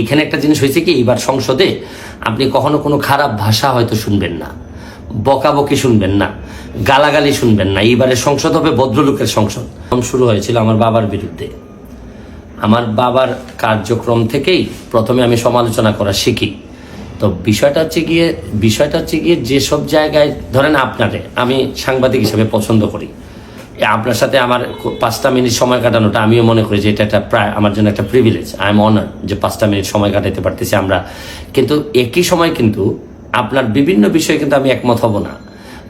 এখানে একটা জিনিস হয়েছে কি এবার সংসদে আপনি কখনো কোনো খারাপ ভাষা হয়তো শুনবেন না, বকাবকি শুনবেন না, গালাগালি শুনবেন না। এইবারে সংসদ হবে ভদ্রলোকের সংসদ। শুরু হয়েছিল আমার বাবার বিরুদ্ধে। আমার বাবার কার্যক্রম থেকেই প্রথমে আমি সমালোচনা করা শিখি। তো বিষয়টা হচ্ছে গিয়ে, বিষয়টা হচ্ছে গিয়ে যেসব জায়গায়, ধরেন আপনারে, আমি সাংবাদিক হিসেবে পছন্দ করি। আপনার সাথে আমার পাঁচটা মিনিট সময় কাটানোটা আমিও মনে করি যে এটা একটা প্রায় আমার জন্য একটা প্রিভিলেজ আই এম অনার যে পাঁচটা মিনিট সময় কাটাতে পারতেছি আমরা। কিন্তু একই সময় কিন্তু আপনার বিভিন্ন বিষয়ে কিন্তু আমি একমত হব না।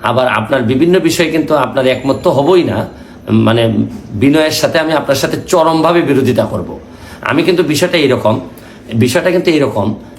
আবার আপনার বিভিন্ন বিষয়ে কিন্তু আপনার একমত তো হবই না। মানে বিনয়ের সাথে আমি আপনার সাথে চরমভাবে বিরোধিতা করব। আমি কিন্তু বিষয়টা এইরকম, বিষয়টা কিন্তু এইরকম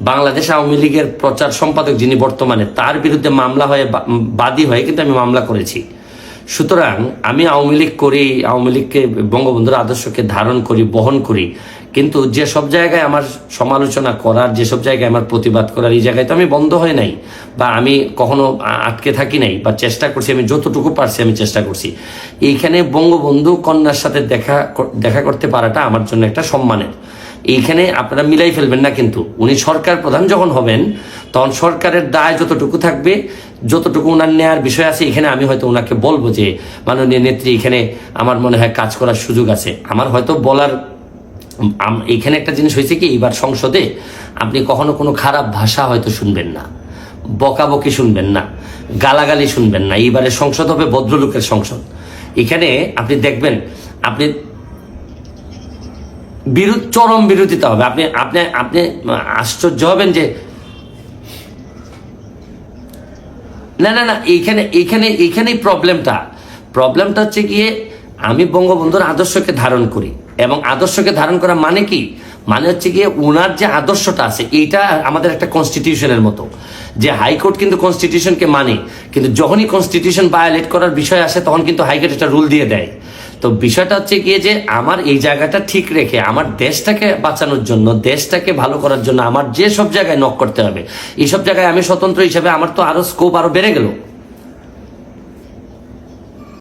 বাংলাদেশ আওয়ামী লীগের প্রচার সম্পাদক যিনি বর্তমানে, তার বিরুদ্ধে মামলা হয়ে বাদী হয়ে কিন্তু আমি মামলা করেছি। সুতরাং আমি আওয়ামী লীগ করি, আওয়ামী লীগকে, বঙ্গবন্ধুর আদর্শকে ধারণ করি, বহন করি। কিন্তু যে সব জায়গায় আমার সমালোচনা করার যেসব জায়গায় আমার প্রতিবাদ করার, এই জায়গায় তো আমি বন্ধ হয় নাই। বা আমি কখনো আটকে থাকি নাই, বা চেষ্টা করছি, আমি যতটুকু পারছি আমি চেষ্টা করছি। এইখানে বঙ্গবন্ধু কন্যার সাথে দেখা দেখা করতে পারাটা আমার জন্য একটা সম্মানের। এইখানে আপনারা মিলাই ফেলবেন না কিন্তু। উনি সরকার প্রধান যখন হবেন, তখন সরকারের দায় যতটুকু থাকবে, যতটুকু ওনার নেয়ার বিষয় আছে, এখানে আমি হয়তো ওনাকে বলব যে, মাননীয় নেত্রী, এখানে আমার মনে হয় কাজ করার সুযোগ আছে। আমার হয়তো বলার এখানে একটা জিনিস হয়েছে কি এবার সংসদে আপনি কখনো কোনো খারাপ ভাষা হয়তো শুনবেন না, বকাবকি শুনবেন না, গালাগালি শুনবেন না। এইবারে সংসদ হবে, ভদ্রলোকের সংসদ। এখানে আপনি দেখবেন, আপনি বিরোধ চরম বিরোধিতা হবে। আপনি আপনি আপনি আশ্চর্য হবেন যে না না না, এইখানে এইখানে, এইখানেই প্রবলেমটা। প্রবলেমটা হচ্ছে গিয়ে আমি বঙ্গবন্ধুর আদর্শকে ধারণ করি এবং আদর্শকে ধারণ করা মানে কি? মানে হচ্ছে গিয়ে ওনার যে আদর্শটা আছে, এইটা আমাদের একটা কনস্টিটিউশনের মতো। যে হাইকোর্ট কিন্তু কনস্টিটিউশনকে মানে কিন্তু যখনই কনস্টিটিউশন ভায়োলেট করার বিষয় আসে, তখন কিন্তু হাইকোর্ট একটা রুল দিয়ে দেয়। তো বিষয়টা হচ্ছে গিয়ে যে আমার এই জায়গাটা ঠিক রেখে, আমার দেশটাকে বাঁচানোর জন্য, দেশটাকে ভালো করার জন্য আমার যে সব জায়গায় নক করতে হবে এইসব জায়গায় আমি স্বতন্ত্র হিসাবে আমার তো আরও স্কোপ আরও বেড়ে গেল।